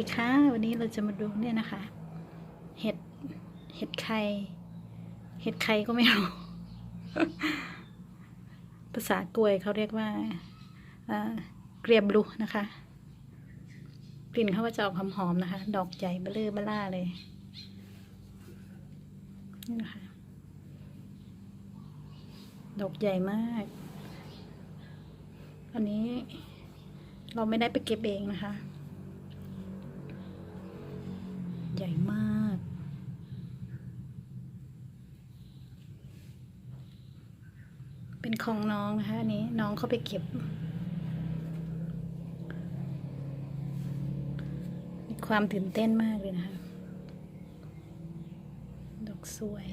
ดีค่ะ วันนี้เราจะมาดูเนี่ยนะคะ เห็ด เห็ดไข่ เห็ดไข่ก็ไม่รู้ ภาษากลวยเขาเรียกว่าเกรียบลูนะคะ กลิ่นเขาก็จะออกหอมๆนะคะ ดอกใหญ่เบลอเบล่าเลยนี่นะคะ ดอกใหญ่มาก อันนี้เราไม่ได้ไปเก็บเองนะคะ ใหญ่มาก เป็นของน้องนะคะอันนี้น้องเขาไปเก็บ มีความตื่นเต้นมากเลยนะคะ ดอกสวย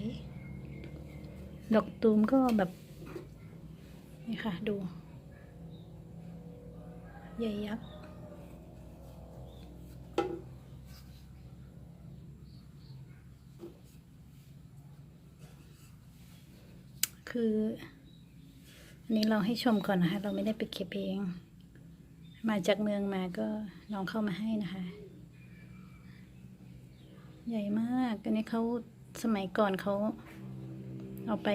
ดอกตูมก็แบบ นี่ค่ะ ดู ใหญ่ยักษ์ คืออันนี้เราให้ชมก่อนนะคะ เราไม่ได้ไปเก็บเอง มาจากเมืองมาก็น้องเข้ามาให้นะคะ ใหญ่มาก อันนี้เขาสมัยก่อนเขาเอาไป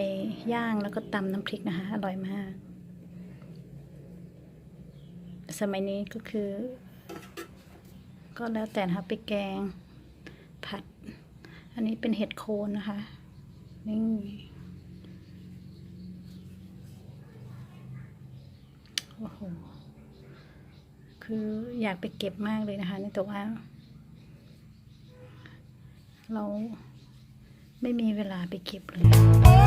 ย่างแล้วก็ตำน้ำพริกนะคะ อร่อยมาก สมัยนี้ก็คือ ก็แล้วแต่นะคะไปแกงผัด อันนี้เป็นเห็ดโคนนะคะนี่ โอ้โห คืออยากไปเก็บมากเลยนะคะนี่แต่ว่า เราไม่มีเวลาไปเก็บเลย